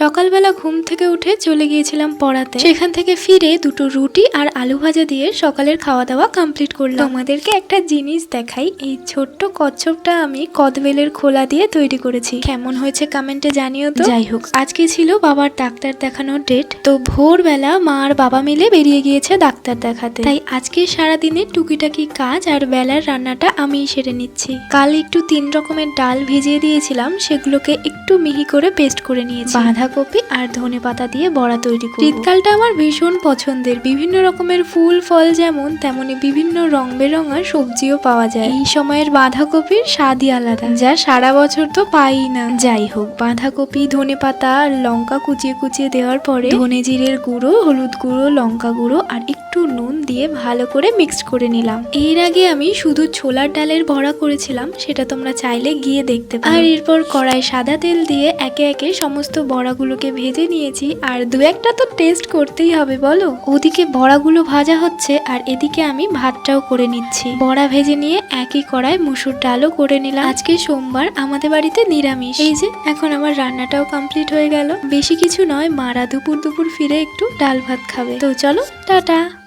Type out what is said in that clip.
সকালবেলা ঘুম থেকে উঠে চলে গিয়েছিলাম পড়াতে। সেখান থেকে ফিরে দুটো রুটি আর আলু ভাজা দিয়ে সকালের খাওয়া দাওয়া কমপ্লিট করলাম। তোমাদেরকে একটা জিনিস দেখাই এই ছোট্ট কচ্ছপটা আমি কদবেলের খোলা দিয়ে তৈরি করেছি। কেমন হয়েছে কমেন্টে জানিও তো। যাই হোক আজকে ছিল বাবার ডাক্তার দেখানোর ডেট তো ভোরবেলা মা আর বাবা মিলে বেরিয়ে গিয়েছে ডাক্তার দেখাতে। তাই আজকে সারাদিনে টুকিটাকি কাজ আর বেলার রান্নাটা আমিই সেরে নিচ্ছি। কাল একটু তিন রকমের ডাল ভিজিয়ে দিয়েছিলাম সেগুলোকে একটু মিহি করে পেস্ট করে নিয়েছি। বাঁধাকপি আর ধনে পাতা দিয়ে বড়া তৈরি করি শীতকালটা আমার ভীষণ পছন্দের। বিভিন্ন রকমের ফুল, ফল যেমন, তেমনি বিভিন্ন রং বেরঙার সবজিও পাওয়া যায়। এই সময়ের বাঁধাকপির স্বাদই আলাদা। যা সারা বছর তো পাই না। যাই হোক, বাঁধাকপি, ধনে পাতা আর লঙ্কা কুচিয়ে কুচিয়ে দেওয়ার পরে ধনে জিরের গুঁড়ো, হলুদ গুঁড়ো, লঙ্কা গুঁড়ো আর একটু নুন দিয়ে ভালো করে মিক্সড করে নিলাম। এর আগে আমি শুধু ছোলার ডালের বড়া করেছিলাম, সেটা তোমরা চাইলে গিয়ে দেখতে আর এরপর কড়াই সাদা তেল দিয়ে একে একে সমস্ত বড়াগুলোকে ভেজে নিয়েছি, আর দু একটা তো টেস্ট করতেই হবে, বলো? ওদিকে বড়াগুলো ভাজা হচ্ছে, আর এদিকে আমি ভাতটাও করে নিচ্ছি। বড়া ভেজে নিয়ে একই কড়াই মুসুর ডালও করে নিলাম। আজকে সোমবার, আমাদের বাড়িতে নিরামিষ। এই যে, এখন আমার রান্নাটাও কমপ্লিট হয়ে গেল। বেশি কিছু নয়, মারা দুপুর দুপুর ফিরে একটু ডাল ভাত খাবে। তো চলো, টাটা!